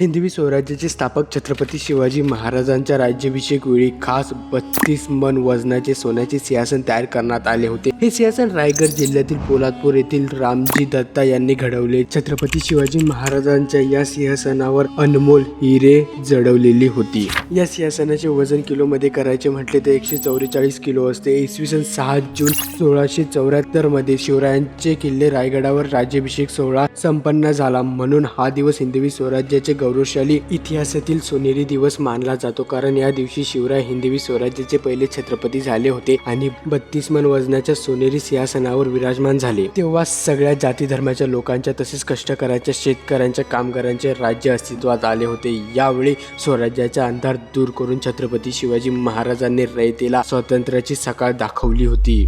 हिंदवी स्वराज्याचे स्थापक छत्रपती शिवाजी महाराजांच्या राज्याभिषेक वेळी खास बत्तीस मन वजनाचे सोन्याचे सिंहासन तयार करण्यात आले होते. हे सिंहासन रायगड जिल्ह्यातील पोलादपूर येथील रामजी दत्ता यांनी घडवले. छत्रपती शिवाजी महाराजांच्या या सिंहासनावर अनमोल हिरे जडवलेली होती. या सिंहासनाचे वजन किलो मध्ये करायचे म्हटले तर एकशे चौवेचाळीस किलो असते. इसवी सन सहा जून सोळाशे चौऱ्याहत्तरमध्ये शिवरायांचे किल्ले रायगडावर राज्याभिषेक सोहळा संपन्न झाला. म्हणून हा दिवस हिंदवी स्वराज्याचे गौरवशाली इतिहासातील सोनेरी दिवस मानला जातो. कारण या दिवशी शिवराय हिंदवी स्वराज्याचे पहिले छत्रपती झाले होते आणि बत्तीस मन वजनाच्या सोनेरी सिंहासनावर विराजमान झाले. तेव्हा सगळ्या जाती धर्माच्या लोकांच्या तसेच कष्टकऱ्यांच्या शेतकऱ्यांच्या कामगारांचे राज्य अस्तित्वात आले होते. यावेळी स्वराज्याचा अंधार दूर करून छत्रपती शिवाजी महाराजांनी रयतेला स्वातंत्र्याची सकाळ दाखवली होती.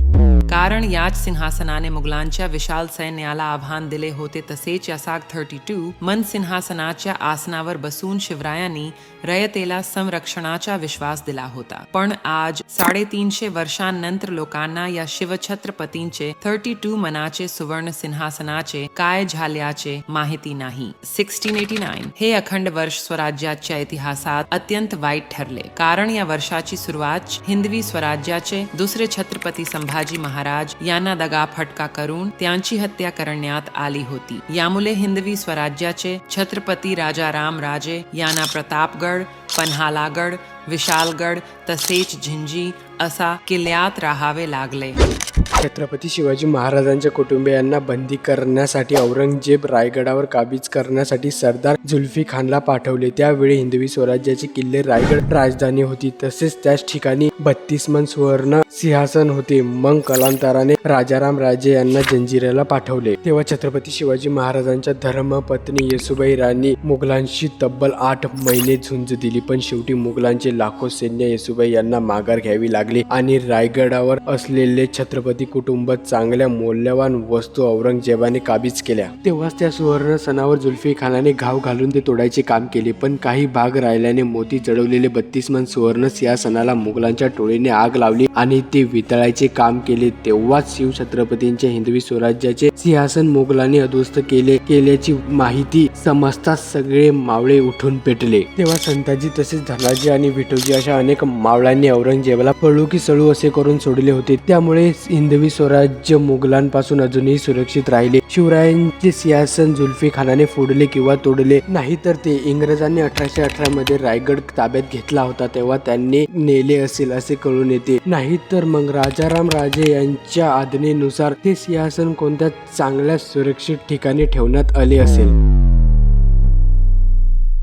कारण याच सिंहासनाने मुघलांच्या विशाल सैन्याला आव्हान दिले होते तसेच यासाग थर्टी टू मन सिंहासनाच्या आसनावर बसून शिवरायांनी रयतेला संरक्षणाचा विश्वास दिला होता. पण आज साडेतीनशे वर्षांनंतर लोकांना या शिवछत्रपतींचे थर्टी टू मनाचे सुवर्ण सिंहासनाचे काय झाल्याचे माहिती नाही. सिक्स्टीन एटी नाईन हे अखंड वर्ष स्वराज्याच्या इतिहासात अत्यंत वाईट ठरले. कारण या वर्षाची सुरुवात हिंदवी स्वराज्याचे दुसरे छत्रपती संभाजी महाराज यांना दगा फटका करून त्यांची हत्या करण्यात आली होती. यामुळे हिंदवी स्वराज्याचे छत्रपती राजाराम राजे यांना प्रतापगड पन्हालागड विशालगड तसेच झिंजी असा किल्ल्यात राहावे लागले. छत्रपती शिवाजी महाराजांच्या कुटुंबियांना बंदी करण्यासाठी औरंगजेब रायगडावर काबीज करण्यासाठी सरदार जुल्फी खानला पाठवले. त्यावेळी हिंदवी स्वराज्याचे किल्ले रायगड राजधानी होती. तसेच त्याच ठिकाणी बत्तीस मन सुवर्ण सिंहासन होते. मग कालांतराने राजाराम राजे यांना जंजिराला पाठवले. तेव्हा छत्रपती शिवाजी महाराजांच्या धर्मपत्नी येसुबाई राणी मुघलांशी तब्बल आठ महिने झुंज दिली. पण शेवटी मुघलांचे लाखो सैन्य येसुबाई यांना माघार घ्यावी लागली आणि रायगडावर असलेले छत्रपती कुटुंब चांगल्या मौल्यवान वस्तू औरंगजेबाने काबीज केल्या. तेव्हाच त्या सुवर्ण सणावर जुल्फी खानाने घाव घालून ते तोडायचे काम केले पण काही भाग राहिल्याने मोती चढवलेले बत्तीस मन सुवर्ण सिंहासनाला मुघलांच्या टोळीने आग लावली आणि ते वितळायचे काम केले. तेव्हाच शिव छत्रपतींचे हिंदवी स्वराज्याचे सिंहासन मुघलांनी अध्वस्त केले केल्याची माहिती समजता सगळे मावळे उठून पेटले. तेव्हा संताजी तसेच धनाजी आणि विठोजी अशा अनेक मावळ्यांनी औरंगजेबाला पळू की सळू असे करून सोडले होते. त्यामुळे हिंदवी स्वराज्य मुघलांपासून अजूनही सुरक्षित राहिले. शिवरायांचे सिंहासन जुल्फी खानाने फोडले किंवा तोडले. नाही तर ते इंग्रजांनी अठराशे अठरा मध्ये रायगड ताब्यात घेतला होता तेव्हा त्यांनी नेले असेल असे कळून येते. नाही तर मग राजाराम राजे यांच्या आज्ञेनुसार ते सिंहासन कोणत्या चांगल्या सुरक्षित ठिकाणी ठेवण्यात आले असेल?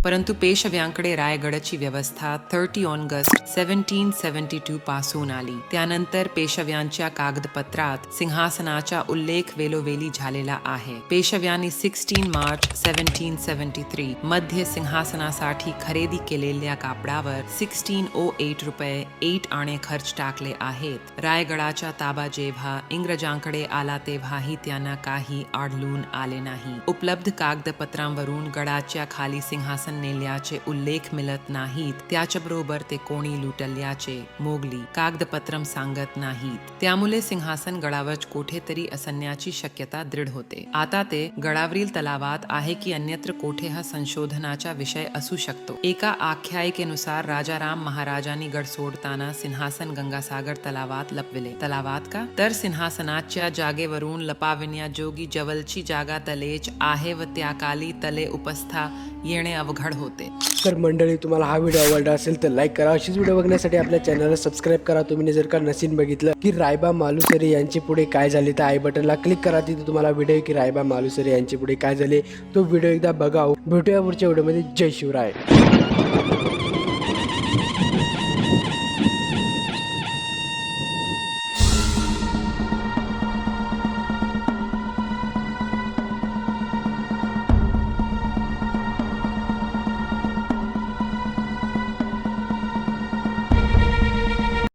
परंतु पेशव्यांकडे रायगडची व्यवस्था thirty August seventeen seventy two पासून आली. त्यानंतर पेशव्यांच्या कागदपत्रात सिंहासनाचा उल्लेख वेलोवेली झालेला आहे. पेशव्यांनी sixteen March seventeen seventy three मध्य सिंहासनासाठी खरेदी केलेल्या कापडावर सिक्स्टीन ओ एट रुपये एट आणे खर्च टाकले आहेत. रायगडाचा ताबा जेव्हा इंग्रजांकडे आला तेव्हाही त्यांना काही आढळून आले नाही. उपलब्ध कागदपत्रांवरून गडाच्या खाली सिंहासन नेल्याचे उल्लेख मिळत नाहीत. त्याच्याबरोबर ते कोणी लुटल्याचे मोगली कागदपत्रम सांगत नाहीत. त्यामुळे सिंहासन गडावर कोठेतरी असण्याची शक्यता दृढ होते. आता ते गडावरील तलावात आहे की अन्यत्र कोठे हा संशोधनाचा विषय असू शकतो. एका आख्यायिकेनुसार राजाराम महाराजांनी गड सोडताना सिंहासन गंगासागर तलावात लपविले. तलावात का? तर सिंहासनाच्या जागेवरून लपाविण्या जोगी जवळची जागा तलेच आहे व त्याकाली तले उपस्था येणे अवघड होते. तर मंडळी तुम्हाला हा व्हिडिओ आवडला असेल तर लाईक करा. अशीच व्हिडिओ बघण्यासाठी आपल्या चॅनलला सबस्क्राईब करा. तुम्ही जर का नसीन बघितलं की रायबा मालुसरे यांचे पुढे काय झाले तर आई बटनला क्लिक करा. तिथे तुम्हाला व्हिडिओ की रायबा मालुसरे यांचे पुढे काय झाले तो व्हिडिओ एकदा बघा. भेटूया पुढच्या व्हिडिओमध्ये जय शिवराय.